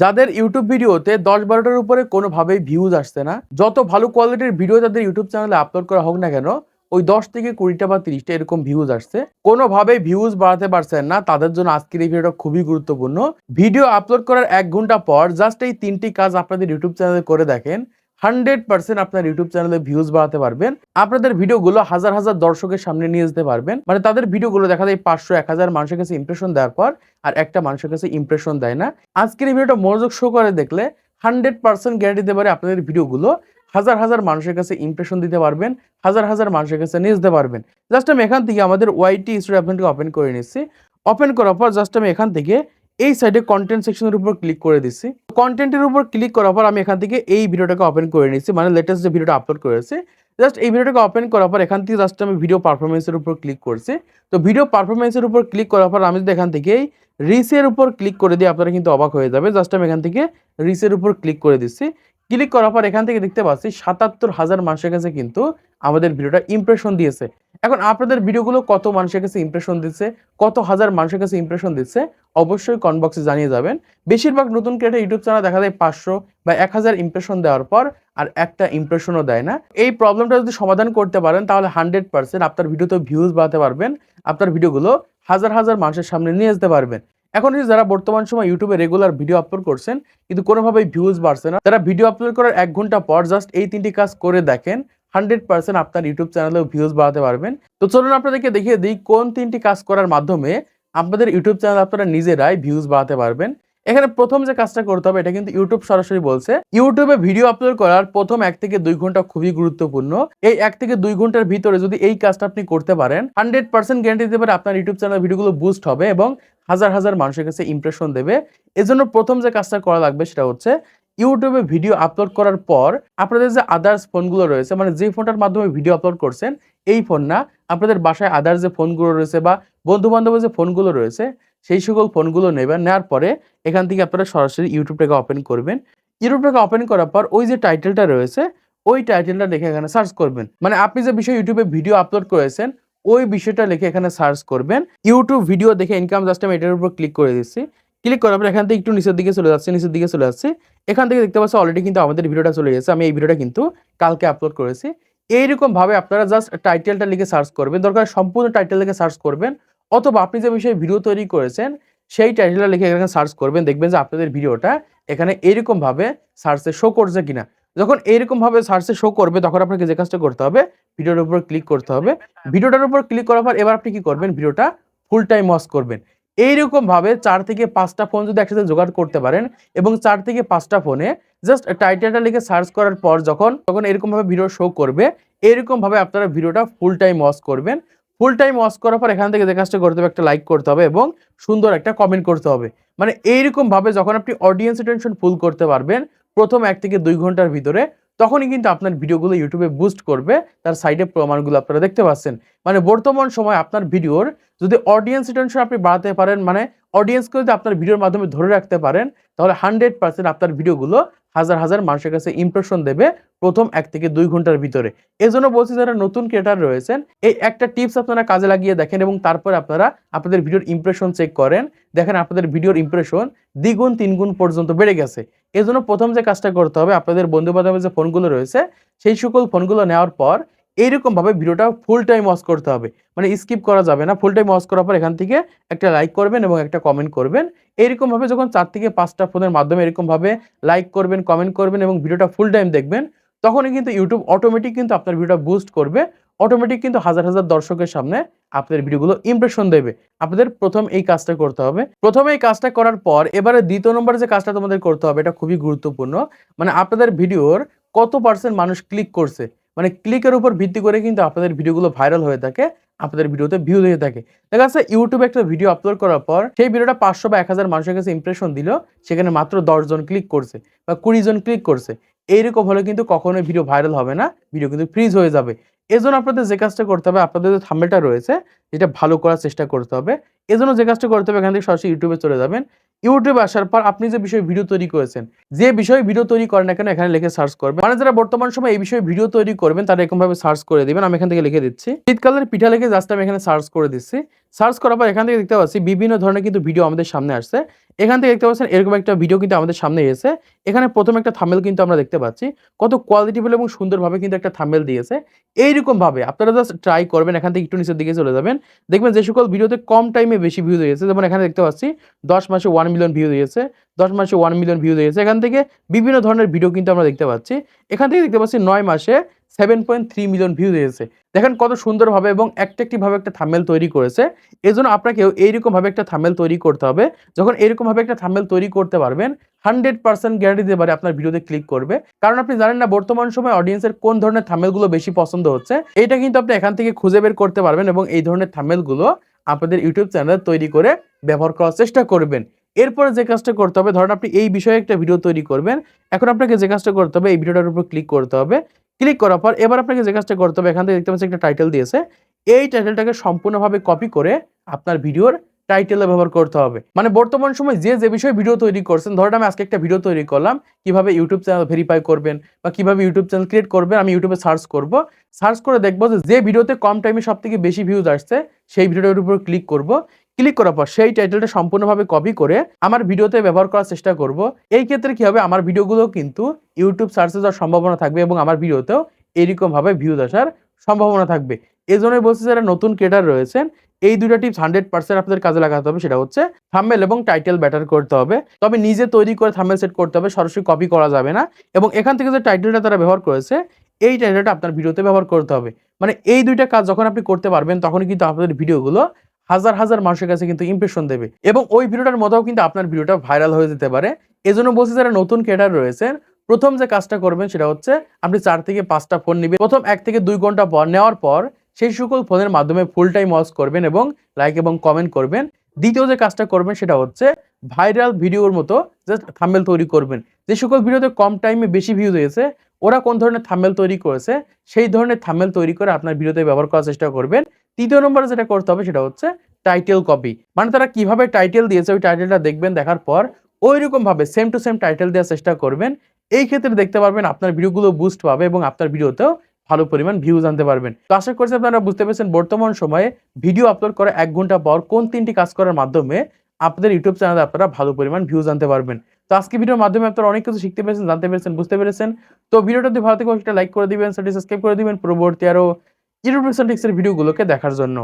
যাদের ইউটিউব ভিডিওতে দশ বারোটার উপরে কোনোভাবেই ভিউজ আসছে না, যত ভালো কোয়ালিটির ভিডিও তাদের ইউটিউব চ্যানেলে আপলোড করা হোক না কেন, ওই দশ থেকে কুড়িটা বা তিরিশটা এরকম ভিউজ আসছে। কোনোভাবেই ভিউজ বাড়াতে পারছেন না, তাদের জন্য আজকের এই ভিডিওটা খুবই গুরুত্বপূর্ণ। ভিডিও আপলোড করার এক ঘণ্টা পর জাস্ট এই তিনটি কাজ আপনাদের ইউটিউব চ্যানেলে করে দেখেন হান্ড্রেড পার্সেন্ট আপনার ইউটিউব চ্যানেলে ভিউজ বাড়াতে পারবেন। আপনাদের ভিডিওগুলো হাজার হাজার দর্শকের সামনে নিয়ে যেতে পারবেন। মানে তাদের ভিডিওগুলো দেখা যায় পাঁচশো, এক হাজার মানুষের কাছে ইমপ্রেশন দেওয়ার পর আর একটা মানুষের কাছে ইমপ্রেশন দেয় না। আজকের এই ভিডিওটা মনোযোগ শো করে দেখলে হান্ড্রেড পার্সেন্ট গ্যারান্টি দিতে পারে আপনাদের ভিডিওগুলো হাজার হাজার মানুষের কাছে ইমপ্রেশন দিতে পারবেন, হাজার হাজার মানুষের কাছে নিয়ে যেতে পারবেন। জাস্ট আমি এখান থেকে আমাদের ওয়াইটি স্টুডিও অ্যাপেন্টকে ওপেন করে নিচ্ছি। ওপেন করার পর জাস্ট আমি এখান থেকে এই সাইডে কন্টেন্ট সেকশনের উপর ক্লিক করে দিচ্ছি কন্টেন্টের উপর ক্লিক করার পর আমি এখান থেকে এই ভিডিওটাকে ওপেন করে নিচ্ছি মানে লেটেস্ট যে ভিডিওটা আপলোড করেছে জাস্ট এই ভিডিওটাকে ওপেন করার পর এখান থেকে জাস্ট আমি ভিডিও পারফরমেন্সের উপর ক্লিক করছি। তো ভিডিও পারফরমেন্সের উপর ক্লিক করার পর আমি যদি এখান থেকে এই রিসের উপর ক্লিক করে দিই, আপনারা কিন্তু অবাক হয়ে যাবে জাস্ট আমি এখান থেকে রিসের উপর ক্লিক করে দিচ্ছি ক্লিক করার পর এখান থেকে দেখতে পাচ্ছি, সাতাত্তর হাজার মানুষের কাছে কিন্তু আমাদের ভিডিওটা ইমপ্রেশন দিয়েছে। এখন আপনাদের ভিডিওগুলো কত মানুষের কাছে ইমপ্রেশন দিচ্ছে, কত হাজার মানুষের কাছে ইমপ্রেশন দিচ্ছে, অবশ্যই কমেন্ট বক্সে জানিয়ে যাবেন। বেশিরভাগ নতুন ক্রিয়েটার ইউটিউব চ্যানেল দেখা যায় পাঁচশো বা এক হাজার ইমপ্রেশন দেওয়ার পর আর একটা ইমপ্রেশনও দেয় না। এই প্রবলেমটা যদি সমাধান করতে পারেন, তাহলে হান্ড্রেড পার্সেন্ট আপনার ভিডিওতে ভিউজ বাড়াতে পারবেন, আপনার ভিডিওগুলো হাজার হাজার মানুষের সামনে নিয়ে যেতে পারবেন। এখন এই যে যারা বর্তমান সময় ইউটিউবে রেগুলার ভিডিও আপলোড করছেন, কিন্তু কোনোভাবেই ভিউজ বাড়ছে না, তারা ভিডিও আপলোড করার এক ঘণ্টা পর জাস্ট এই তিনটি কাজ করে দেখেন হান্ড্রেড পার্সেন্ট আপনার ইউটিউব চ্যানেলেও ভিউজ বাড়াতে পারবেন। তো চলুন আপনাদেরকে দেখিয়ে দিই কোন তিনটি কাজ করার মাধ্যমে আপনাদের ইউটিউব চ্যানেল আপনারা নিজেরাই ভিউজ বাড়াতে পারবেন। এখানে প্রথম যে কাজটা করতে হবে, এটা কিন্তু ইউটিউব সরাসরি বলছে। ইউটিউবে ভিডিও আপলোড করার প্রথম এক থেকে দুই ঘণ্টা খুবই গুরুত্বপূর্ণ। এই এক থেকে দুই ঘণ্টার ভিতরে যদি এই কাজটা আপনি করতে পারেন, হান্ড্রেড পার্সেন্ট গ্যারান্টি দিতে পারে আপনার ইউটিউব চ্যানেল ভিডিওগুলো বুস্ট হবে এবং হাজার হাজার মানুষের কাছে ইমপ্রেশন দেবে। এজন্য প্রথম যে কাজটা করা লাগবে সেটা হচ্ছে ইউটিউবে ভিডিও আপলোড করার পর আপনাদের যে আদার্স ফোনগুলো রয়েছে মানে যে ফোনটার মাধ্যমে ভিডিও আপলোড করছেন, এই ফোন না, আপনাদের বাসায় আদার্স যে ফোনগুলো রয়েছে বা বন্ধু বান্ধবের যে ফোনগুলো রয়েছে, সেই সকল ফোনগুলো নেবেন, নেওয়ার পরে এখান থেকে আপনারা সরাসরি ইউটিউবটাকে ওপেন করবেন। ইউটিউবটাকে ওপেন করার পর ওই যে টাইটেলটা রয়েছে, ওই টাইটেলটা লিখে এখানে সার্চ করবেন। মানে আপনি যে বিষয়ে ইউটিউবে ভিডিও আপলোড করেছেন, ওই বিষয়টা লিখে এখানে সার্চ করবেন। ইউটিউব ভিডিও দেখে ইনকাম জাস্ট আমি এটার উপর ক্লিক করে দিচ্ছি। ক্লিক করার পর এখান থেকে একটু নিচের দিকে চলে যাচ্ছে, নিচের দিকে চলে যাচ্ছে। এখান থেকে দেখতে পাচ্ছি অলরেডি কিন্তু আমাদের ভিডিওটা চলে গেছে। আমি এই ভিডিওটা কিন্তু কালকে আপলোড করেছি। এইরকম ভাবে আপনারা জাস্ট টাইটেলটা লিখে সার্চ করবেন। দরকার সম্পূর্ণ টাইটেল লিখে সার্চ করবেন। অথবা আপনি যে বিষয়ে ভিডিও তৈরি করেছেন, সেই টাইটেলটা লিখে এখানে সার্চ করবেন। দেখবেন যে আপনাদের ভিডিওটা এখানে এইরকম ভাবে সার্চে শো করছে কিনা। যখন এইরকম ভাবে সার্চে শো করবে, তখন আপনাকে যে কাজটা করতে হবে, ভিডিওর উপর ক্লিক করতে হবে। ভিডিওটার উপর ক্লিক করার পর এবার আপনি কি করবেন? ভিডিওটা ফুল টাইম ওয়াচ করবেন। এইরকম ভাবে চার থেকে পাঁচটা ফোন যদি একসাথে জোগাড় করতে পারেন এবং চার থেকে পাঁচটা ফোনে জাস্ট টাইটেলটা লিখে সার্চ করার পর যখন, তখন এরকম ভাবে ভিডিও শো করবে। এরকম ভাবে আপনারা ভিডিওটা ফুল টাইম ওয়াচ করবেন। ফুল টাইম ওয়াচ করার পর এখান থেকে যে কাজটা করতে হবে, একটা লাইক করতে হবে এবং সুন্দর একটা কমেন্ট করতে হবে। মানে এইরকম ভাবে যখন আপনি অডিয়েন্স টেনশন ফুল করতে পারবেন, প্রথম এক থেকে দুই ঘণ্টার ভিতরে তখনই কিন্তু আপনার ভিডিওগুলো ইউটিউবে বুস্ট করবে, তার সাইডে প্রমাণগুলো আপনারা দেখতে পাচ্ছেন। মানে বর্তমান সময় আপনার ভিডিওর যদি অডিয়েন্স রিটেনশন আপনি বাড়াতে পারেন মানে অডিয়েন্সকে যদি আপনার ভিডিওর মাধ্যমে ধরে রাখতে পারেন, তাহলে হান্ড্রেড পার্সেন্ট আপনার ভিডিওগুলো হাজার হাজার মানুষের কাছে ইমপ্রেশন দেবে প্রথম এক থেকে দুই ঘণ্টার ভিতরে। এই জন্য বলছি যারা নতুন ক্রিয়েটার রয়েছেন, এই একটা টিপস আপনারা কাজে লাগিয়ে দেখেন এবং তারপর আপনারা আপনাদের ভিডিওর ইমপ্রেশন চেক করেন। দেখেন আপনাদের ভিডিওর ইমপ্রেশন দ্বিগুণ, তিনগুণ পর্যন্ত বেড়ে গেছে। এই জন্য প্রথম যে কাজটা করতে হবে, আপনাদের বন্ধু বান্ধবের যে ফোনগুলো রয়েছে, সেই সকল ফোনগুলো নেওয়ার পর এইরকম ভাবে ভিডিওটা ফুল টাইম ওয়াচ করতে হবে। মানে স্কিপ করা যাবে না। ফুল টাইম ওয়াচ করার পর এখান থেকে একটা লাইক করবেন এবং একটা কমেন্ট করবেন। এইরকম ভাবে যখন চার থেকে পাঁচটা ফোনের মাধ্যমে এরকম ভাবে লাইক করবেন কমেন্ট করবেন এবং ভিডিওটা ফুল টাইম দেখবেন, তখনই কিন্তু ইউটিউব অটোমেটিক কিন্তু আপনার ভিডিওটা বুস্ট করবে। অটোমেটিক কিন্তু হাজার হাজার দর্শকের সামনে আপনাদের ভিডিওগুলো ইমপ্রেশন দেবে। আপনাদের প্রথম এই কাজটা করতে হবে। প্রথমে এই কাজটা করার পর এবারে দ্বিতীয় নম্বরে যে কাজটা তোমাদের করতে হবে, এটা খুবই গুরুত্বপূর্ণ। মানে আপনাদের ভিডিওর কত পার্সেন্ট মানুষ ক্লিক করছে? মানে ক্লিকের উপর ভিত্তি করে কিন্তু আপনাদের ভিডিওগুলো ভাইরাল হয়ে থাকে, আপনাদের ভিডিওতে ভিউ হয়ে থাকে। দেখা যাচ্ছে ইউটিউবে একটা ভিডিও আপলোড করার পর, সেই ভিডিওটা পাঁচশো বা এক হাজার মানুষের কাছে ইমপ্রেশন দিল, সেখানে মাত্র দশজন ক্লিক করছে বা কুড়ি জন ক্লিক করছে। এইরকম হলে কিন্তু কখনোই ভিডিও ভাইরাল হবে না ভিডিও কিন্তু ফ্রিজ হয়ে যাবে। এজন্য আপনাদের যে কাজটা করতে হবে, আপনাদের যে থাম্বেলটা রয়েছে যেটা ভালো করার চেষ্টা করতে হবে। এজন্য যে কাজটা করতে হবে, এখান থেকে সরাসরি ইউটিউবে চলে যাবেন। ইউটিউবে আসার পর আপনি যে বিষয়ে ভিডিও তৈরি করেছেন, যে বিষয়ে ভিডিও তৈরি করেন না কেন এখানে লিখে সার্চ করবেন। মানে যারা বর্তমান সময় এই বিষয়ে ভিডিও তৈরি করবেন, তারা এরকম ভাবে সার্চ করে দিবেন। আমি এখান থেকে লিখে দিচ্ছি। শীতকালের পিঠা লিখে জাস্ট আমি এখানে সার্চ করে দিচ্ছি। সার্চ করার পর এখান থেকে দেখতে পাচ্ছি বিভিন্ন ধরনের কিন্তু ভিডিও আমাদের সামনে আসছে। এখান থেকে দেখতে পাচ্ছেন এরকম একটা ভিডিও কিন্তু আমাদের সামনে এসেছে। এখানে প্রথম একটা থামেল কিন্তু আমরা দেখতে পাচ্ছি। কত কোয়ালিটিফুল এবং সুন্দরভাবে কিন্তু একটা থামেল দিয়েছে। এইরকম ভাবে আপনারা জাস্ট ট্রাই করবেন। এখান থেকে একটু নিচের দিকে চলে যাবেন। দেখবেন যে সকল ভিডিওতে কম টাইমে বেশি ভিউ দিয়েছে যেমন এখানে দেখতে পাচ্ছি, দশ মাসে ওয়ান মিলিয়ন ভিউ দিয়েছে দশ মাসে ওয়ান মিলিয়ন ভিউ দিয়েছে এখান থেকে বিভিন্ন ধরনের ভিডিও কিন্তু আমরা দেখতে পাচ্ছি। এখান থেকে দেখতে পাচ্ছি নয় মাসে seven point three million view দিয়েছে দেখেন কত সুন্দরভাবে এবং একটা ভাবে একটা থামেল তৈরি করেছে। এজন্য আপনাকেও এইরকমভাবে একটা থামেল তৈরি করতে হবে। যখন এরকমভাবে একটা থামেল তৈরি করতে পারবেন হান্ড্রেড পার্সেন্ট গ্যারান্টি দিতে পারে আপনার ভিডিওতে ক্লিক করবে। কারণ আপনি জানেন না বর্তমান সময় অডিয়েন্সের কোন ধরনের থামেলগুলো বেশি পছন্দ হচ্ছে এটা কিন্তু আপনি এখান থেকে খুঁজে বের করতে পারবেন এবং এই ধরনের থামেলগুলো আপনাদের ইউটিউব চ্যানেল তৈরি করে ব্যবহার করার চেষ্টা করবেন। এরপরে যে কাজটা করতে হবে, ধরেন আপনি এই বিষয়ে একটা ভিডিও তৈরি করবেন, এখন আপনাকে যে কাজটা করতে হবে, এই ভিডিওটার উপর ক্লিক করতে হবে। ক্লিক করার পর এবার আপনাকে যে কাজটা করতে হবে, এখান থেকে দেখতে পাচ্ছি একটা টাইটেল দিয়েছে। এই টাইটেলটাকে সম্পূর্ণভাবে কপি করে আপনার ভিডিওর টাইটেলে ব্যবহার করতে হবে। মানে বর্তমান সময় যে যে বিষয়ে ভিডিও তৈরি করছেন, ধরেন আমি আজকে একটা ভিডিও তৈরি করলাম, কীভাবে ইউটিউব চ্যানেল ভেরিফাই করবেন বা কীভাবে ইউটিউব চ্যানেল ক্রিয়েট করবেন, আমি ইউটিউবে সার্চ করব। সার্চ করে দেখব যে ভিডিওতে কম টাইমে সব থেকে বেশি ভিউজ আসছে, সেই ভিডিওটার উপর ক্লিক করব। ক্লিক করার পর সেই টাইটেলটা সম্পূর্ণভাবে কপি করে আমার ভিডিওতে ব্যবহার করার চেষ্টা করব। এই ক্ষেত্রে কি হবে? আমার ভিডিওগুলো কিন্তু ইউটিউব সার্চে যাওয়ার সম্ভাবনা থাকবে এবং আমার ভিডিওতেও এরকম ভাবে ভিউজ আসার সম্ভাবনা থাকবে। এই জন্যই বলছি যারা নতুন ক্রিয়েটার রয়েছেন, এই দুটা টিপস হান্ড্রেড পার্সেন্ট আপনাদের কাজে লাগাতে হবে। সেটা হচ্ছে থাম্বেল এবং টাইটেল ব্যাটার করতে হবে। তবে নিজে তৈরি করে থাম্বেল সেট করতে হবে, সরাসরি কপি করা যাবে না। এবং এখান থেকে যে টাইটেলটা তারা ব্যবহার করেছে, এই টাইটেলটা আপনার ভিডিওতে ব্যবহার করতে হবে। মানে এই দুইটা কাজ যখন আপনি করতে পারবেন, তখনই কিন্তু আপনাদের ভিডিওগুলো হাজার হাজার মানুষের কাছে কিন্তু ইমপ্রেশন দেবে। এবং ওই ভিডিওটার মতো কিন্তু আপনার ভিডিওটা ভাইরাল হয়ে যেতে পারে। এজন্য বলছি, যারা নতুন ক্রিয়েটার রয়েছেন, প্রথম যে কাজটা করবেন সেটা হচ্ছে আপনি চার থেকে পাঁচটা ফোন নেবেন। প্রথম এক থেকে দুই ঘণ্টা পর নেওয়ার পর সেই সকল ফোনের মাধ্যমে ফুল টাইম ওয়াচ করবেন এবং লাইক এবং কমেন্ট করবেন। দ্বিতীয় যে কাজটা করবেন সেটা হচ্ছে ভাইরাল ভিডিওর মতো জাস্ট থাম্বেল তৈরি করবেন। যে সকল ভিডিওতে কম টাইমে বেশি ভিউজ হয়েছে, ওরা কোন ধরনের থাম্বেল তৈরি করেছে, সেই ধরনের থাম্বেল তৈরি করে আপনার ভিডিওতে ব্যবহার করার চেষ্টা করবেন। তৃতীয় নম্বরে যেটা করতে হবে সেটা হচ্ছে টাইটেল কপি মানে তারা কীভাবে টাইটেল দিয়েছে, ওই টাইটেলটা দেখবেন, দেখার পর ওই রকম ভাবে সেম টু সেম টাইটেল দেওয়ার চেষ্টা করবেন। এই ক্ষেত্রে দেখতে পারবেন আপনার ভিডিওগুলো বুস্ট পাবে এবং আপনার ভিডিওতেও ভালো পরিমাণ ভিউজ আনতে পারবেন। তো আশা করছি আপনারা বুঝতে পেরেছেন, বর্তমান সময়ে ভিডিও আপলোড করা এক ঘণ্টা পর কোন তিনটি কাজ করার মাধ্যমে আপনাদের ইউটিউব চ্যানেলে আপনারা ভালো পরিমাণ ভিউজ আনতে পারবেন। তো আজকে ভিডিওর মাধ্যমে আপনারা অনেক কিছু শিখতে পেরেছেন, জানতে পেরেছেন, বুঝতে পেরেছেন। তো ভিডিওটা যদি ভালো থেকে একটা লাইক করে দিবেন সেটি সাবস্ক্রাইব করে দিবেন। পরবর্তী আরও ইউটিউব টিক্সের ভিডিওগুলোকে দেখার জন্য।